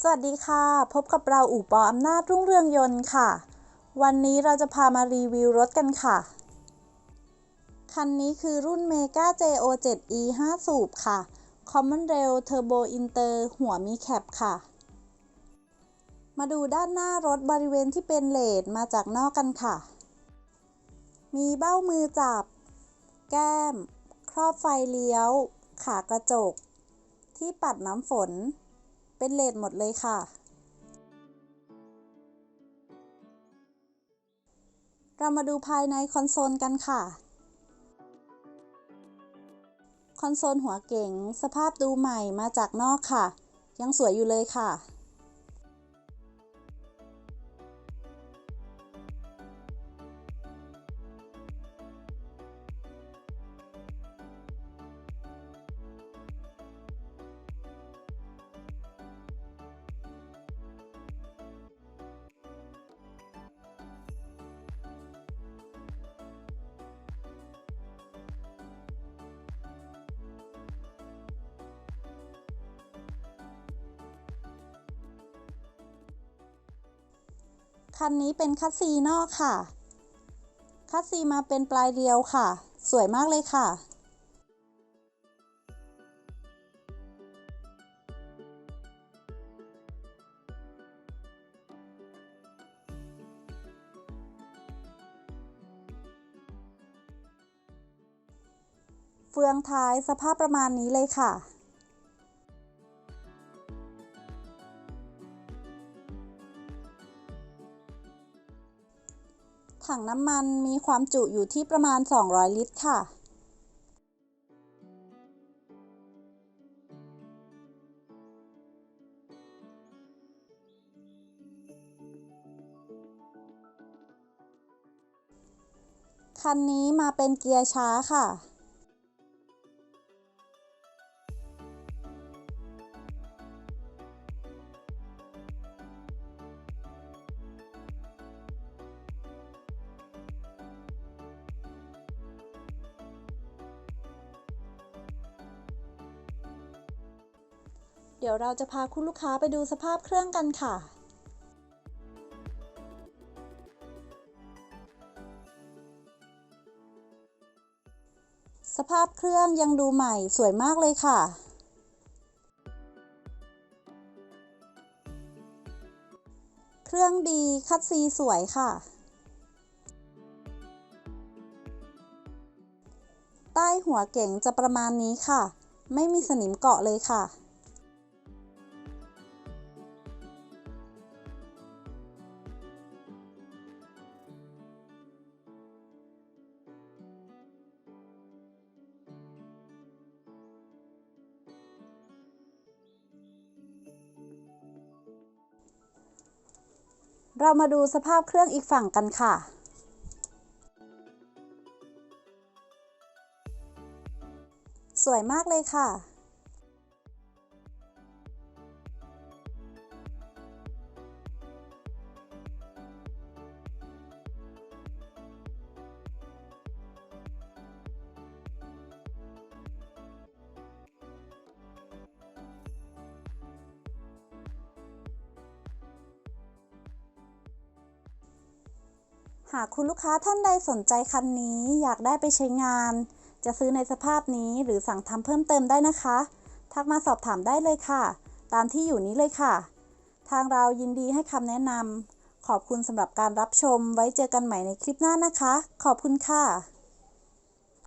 สวัสดีค่ะ พบกับเราอู่ปออำนาจรุ่งเรืองยนต์ค่ะ วันนี้เราจะพามารีวิวรถกันค่ะ คันนี้คือรุ่น Mega JO7E 5 สูบค่ะ Common Rail Turbo Inter หัวมีแคปค่ะ มาดูด้านหน้ารถบริเวณที่เป็นเลดมาจากนอกกันค่ะ มีเบ้ามือจับ แก้ม ครอบไฟเลี้ยว ขากระจก ที่ปัดน้ำฝน เป็นเลดหมดเลยค่ะ เรามาดูภายในคอนโซลกันค่ะ คอนโซลหัวเก๋งสภาพดูใหม่มาจากนอกค่ะ ยังสวยอยู่เลยค่ะ คันนี้เป็นคัสซีนอกค่ะ คัสซีมาเป็นปลายเรียวค่ะ สวยมากเลยค่ะ เฟืองท้ายสภาพประมาณนี้เลยค่ะ ถังน้ำมันมีความจุอยู่ที่ประมาณ 200 ลิตรค่ะคันนี้มาเป็นเกียร์ช้าค่ะ ดี๋ยวเราจะพาคุณลูกค้าไปดูสภาพเครื่องกันค่ะ สภาพเครื่องยังดูใหม่สวยมากเลยค่ะเครื่องดีคัดซีสวยค่ะ ใต้หัวเก๋งจะประมาณนี้ค่ะ ไม่มีสนิมเกาะเลยค่ะ เรามาดูสภาพเครื่องอีกฝั่งกันค่ะ สวยมากเลยค่ะ หากคุณลูกค้าท่านใดสนใจคันนี้อยากได้ไปใช้งาน จะซื้อในสภาพนี้หรือสั่งทำเพิ่มเติมได้นะคะ ทักมาสอบถามได้เลยค่ะ ตามที่อยู่นี้เลยค่ะ ทางเรายินดีให้คำแนะนำขอบคุณสำหรับการรับชมไว้เจอกันใหม่ในคลิปหน้านะคะ ขอบคุณค่ะ